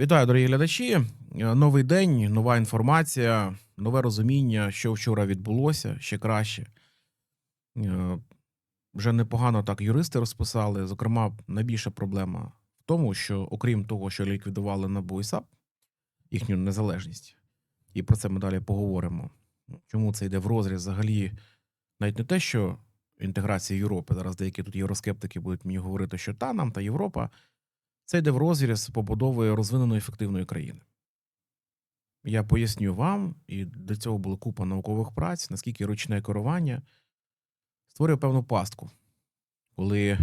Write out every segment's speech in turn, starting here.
Вітаю, дорогі глядачі. Е, Новий день, нова інформація, нове розуміння, що вчора відбулося ще краще. Е, Вже непогано так юристи розписали. Зокрема, найбільша проблема в тому, що окрім того, що ліквідували НАБУ і САП, їхню незалежність, і про це ми далі поговоримо. Чому це йде в розріз взагалі навіть не те, що інтеграція Європи. Зараз деякі тут євроскептики будуть мені говорити, що та нам та Європа. Це йде в розріз побудови розвиненої ефективної країни. Я поясню вам, і до цього була купа наукових праць, наскільки ручне керування створює певну пастку, коли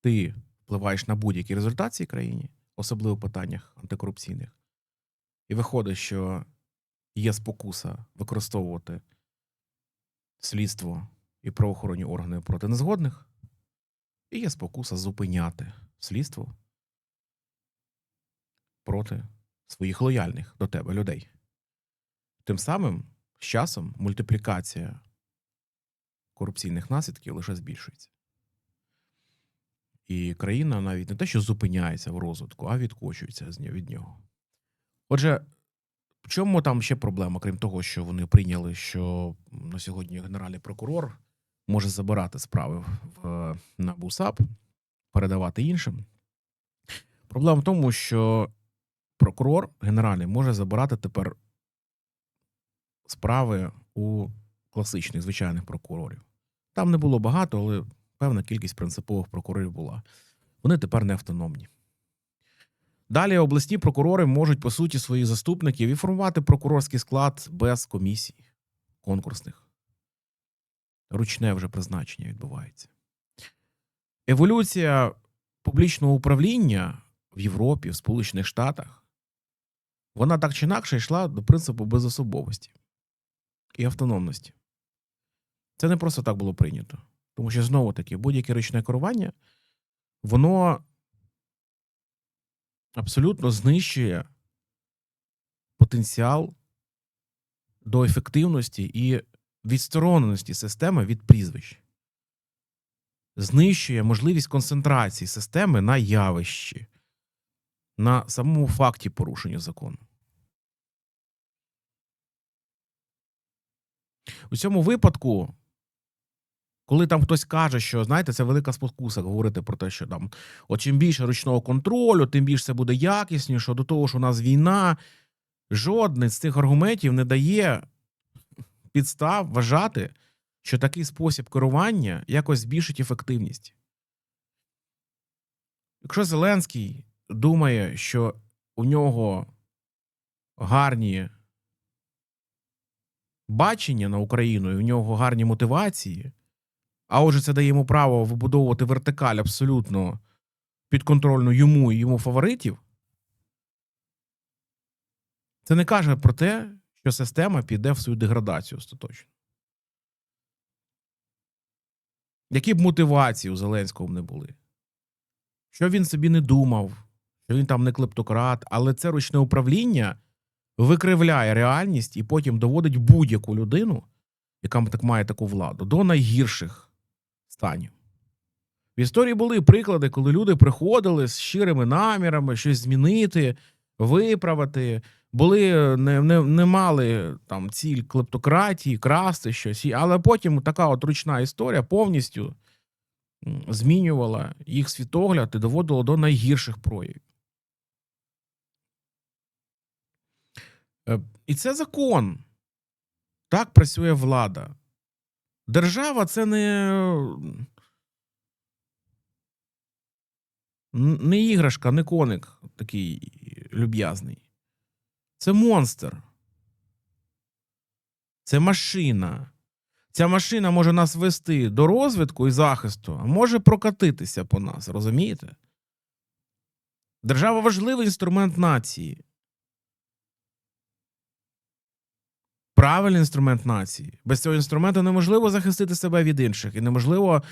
ти впливаєш на будь-який результат цій країні, особливо в питаннях антикорупційних, і виходить, що є спокуса використовувати слідство і правоохоронні органи проти незгодних, і є спокуса зупиняти слідство проти своїх лояльних до тебе людей. Тим самим з часом мультиплікація корупційних наслідків лише збільшується. І країна навіть не те, що зупиняється в розвитку, а відкочується від нього. Отже, в чому там ще проблема, крім того, що вони прийняли, що на сьогодні генеральний прокурор може забирати справи в САП, передавати іншим. Проблема в тому, що прокурор генеральний може забирати тепер справи у класичних звичайних прокурорів. Там не було багато, але певна кількість принципових прокурорів була. Вони тепер не автономні. Далі обласні прокурори можуть, по суті, своїх заступників і формувати прокурорський склад без комісій конкурсних. Ручне вже призначення відбувається. Еволюція публічного управління в Європі, в Сполучених Штатах, вона так чи інакше йшла до принципу безособовості і автономності. Це не просто так було прийнято. Тому що знову таки будь-яке ручне керування, воно абсолютно знищує потенціал до ефективності і відстороненості системи від прізвищ знищує можливість концентрації системи на явищі, на самому факті порушення закону. У цьому випадку, коли там хтось каже, що знаєте, це велика спокуса говорити про те, що там от чим більше ручного контролю, тим більше це буде якісніше, до того, що у нас війна, жодний з цих аргументів не дає підстав вважати, що такий спосіб керування якось збільшить ефективність. Якщо Зеленський думає, що у нього гарні бачення на Україну, і у нього гарні мотивації, а отже, це дає йому право вибудовувати вертикаль абсолютно підконтрольну йому і йому фаворитів, це не каже про те, що система піде в свою деградацію остаточно. Які б мотивації у Зеленського не були, що він собі не думав, що він там не клептократ, але це ручне управління викривляє реальність і потім доводить будь-яку людину, яка так має таку владу, до найгірших станів. В історії були приклади, коли люди приходили з щирими намірами щось змінити, виправити, були не, не, не мали там ціль клептократії, красти щось, але потім така от ручна історія повністю змінювала їх світогляд і доводила до найгірших проявів. І це закон. Так працює влада. Держава це не, не іграшка, не коник такий люб'язний. Це монстр. Це машина. Ця машина може нас вести до розвитку і захисту, а може прокатитися по нас, розумієте? Держава важливий інструмент нації. Правильний інструмент нації. Без цього інструменту неможливо захистити себе від інших і неможливо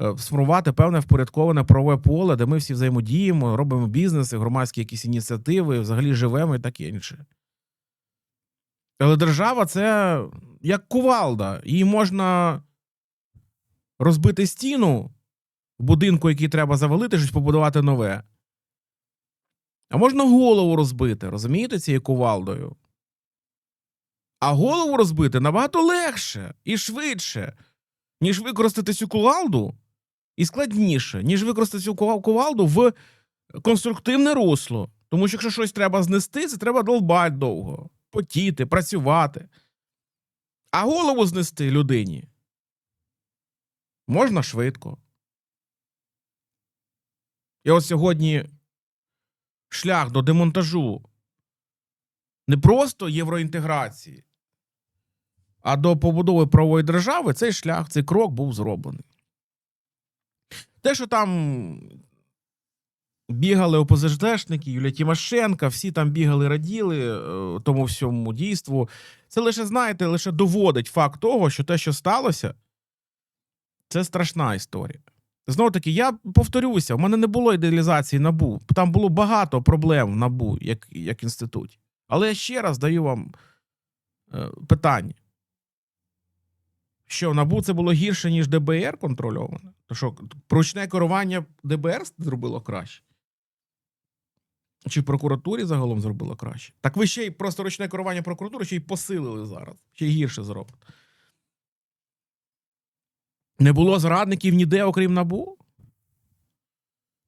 е, сформувати певне впорядковане правове поле, де ми всі взаємодіємо, робимо бізнеси, громадські якісь ініціативи, взагалі живемо і таке інше. Але держава це як кувалда. Її можна розбити стіну в будинку, який треба завалити, щось побудувати нове. А можна голову розбити, розумієте, цією кувалдою. А голову розбити набагато легше і швидше, ніж використати цю кувалду, і складніше, ніж використати цю кува- кувалду в конструктивне русло. Тому що якщо щось треба знести, це треба долбати довго, потіти, працювати. А голову знести людині можна швидко. І от сьогодні шлях до демонтажу не просто євроінтеграції, а до побудови правової держави цей шлях, цей крок був зроблений. Те, що там бігали ОПЗЖДшники, Юлія Тимошенка, всі там бігали, раділи е, тому всьому дійству. Це лише, знаєте, лише доводить факт того, що те, що сталося, це страшна історія. Знову таки, я повторюся, в мене не було ідеалізації набу. Там було багато проблем в набу як, як інституті. Але я ще раз даю вам е, питання. Що набу це було гірше, ніж ДБР контрольоване? То що, ручне керування ДБР зробило краще? Чи в прокуратурі загалом зробило краще? Так ви ще й просто ручне керування прокуратури ще й посилили зараз, ще й гірше зробите. Не було зрадників ніде, окрім набу?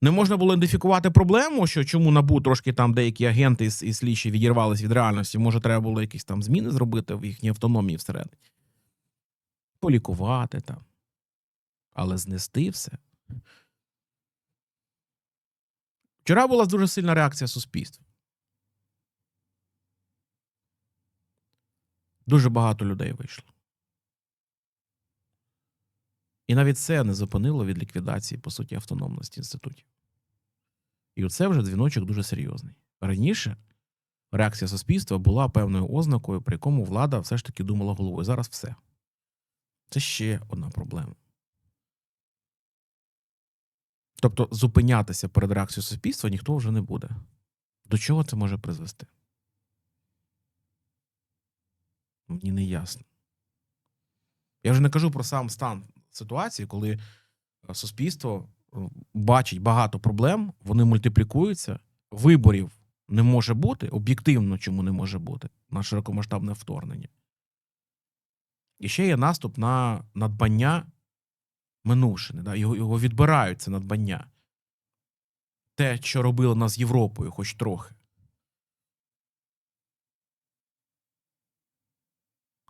Не можна було ідентифікувати проблему, що чому набу трошки там деякі агенти і, слідчі відірвались від реальності. Може, треба було якісь там зміни зробити в їхній автономії всередині. Полікувати там. Але знести все. Вчора була дуже сильна реакція суспільства. Дуже багато людей вийшло. І навіть це не зупинило від ліквідації, по суті, автономності інститутів. І оце вже дзвіночок дуже серйозний. Раніше реакція суспільства була певною ознакою, при якому влада все ж таки думала головою. Зараз все. Це ще одна проблема. Тобто зупинятися перед реакцією суспільства ніхто вже не буде. До чого це може призвести? Мені не ясно. Я вже не кажу про сам стан ситуації, коли е, суспільство е, бачить багато проблем, вони мультиплікуються, виборів не може бути, об'єктивно чому не може бути на широкомасштабне вторгнення. І ще є наступ на надбання минувшини. Да? Його, його відбирають це надбання. Те, що робили нас Європою, хоч трохи.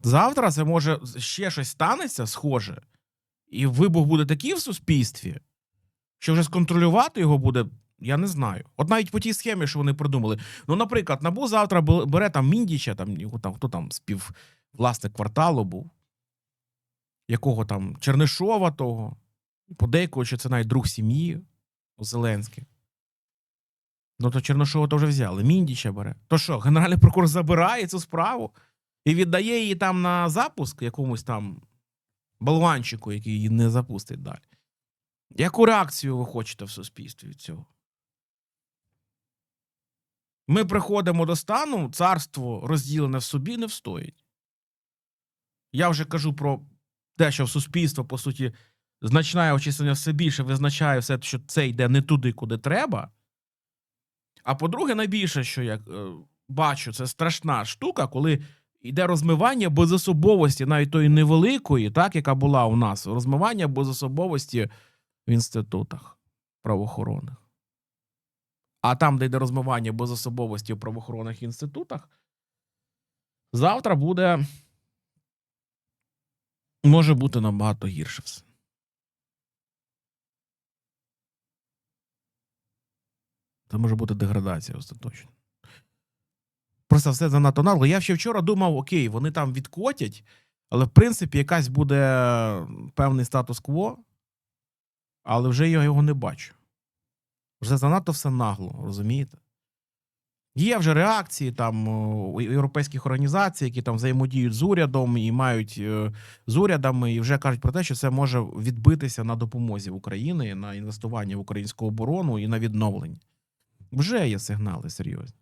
Завтра це може ще щось станеться схоже, і вибух буде такий в суспільстві, що вже сконтролювати його буде, я не знаю. От навіть по тій схемі, що вони придумали. Ну, наприклад, набу завтра бере там Міндіча, там, його там хто там співвласник кварталу був, якого там Чернишова того, подейкують, що це навіть друг сім'ї Зеленський. Ну, то Чернишова то вже взяли. Міндіча бере. То що, генеральний прокурор забирає цю справу і віддає її там на запуск якомусь там болванчику, який її не запустить далі. Яку реакцію ви хочете в суспільстві від цього? Ми приходимо до стану, царство розділене в собі не встоїть. Я вже кажу про те, що суспільство, по суті, значна його чисельня все більше визначає все, що це йде не туди, куди треба. А по-друге, найбільше, що я е, бачу, це страшна штука, коли йде розмивання безособовості, навіть тої невеликої, так, яка була у нас, розмивання безособовості в інститутах правоохоронних. А там, де йде розмивання безособовості в правоохоронних інститутах, завтра буде. Може бути набагато гірше все. Це може бути деградація остаточно. Просто все занадто нагло. Я ще вчора думав, окей, вони там відкотять, але в принципі якась буде певний статус-кво, але вже я його не бачу. Вже занадто все нагло, розумієте? Є вже реакції там європейських організацій, які там взаємодіють з урядом і мають е, з урядами, і вже кажуть про те, що це може відбитися на допомозі України, на інвестування в українську оборону і на відновлення. Вже є сигнали серйозні.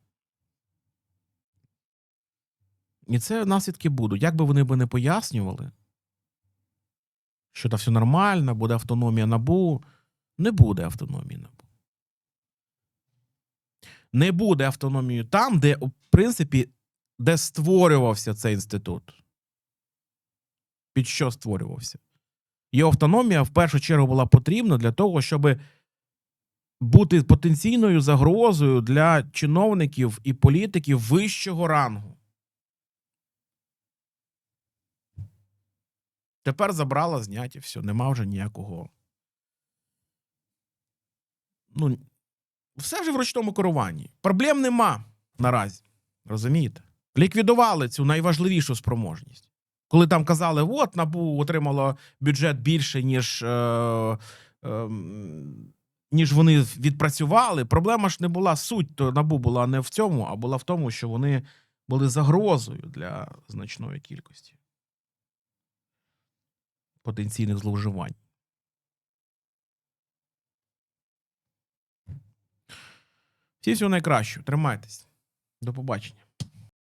І це наслідки будуть. Як би вони би не пояснювали, що там все нормально, буде автономія набу, не буде автономії набу. не буде автономії там, де, в принципі, де створювався цей інститут. Під що створювався? Його автономія в першу чергу була потрібна для того, щоб бути потенційною загрозою для чиновників і політиків вищого рангу. Тепер забрала зняті, все, нема вже ніякого. Ну, все вже в ручному керуванні. Проблем нема наразі. Розумієте? Ліквідували цю найважливішу спроможність. Коли там казали, от НАБУ отримало бюджет більше, ніж, е, е, ніж вони відпрацювали. Проблема ж не була суть, то НАБУ була не в цьому, а була в тому, що вони були загрозою для значної кількості потенційних зловживань. Всі всього найкращого. Тримайтесь. До побачення.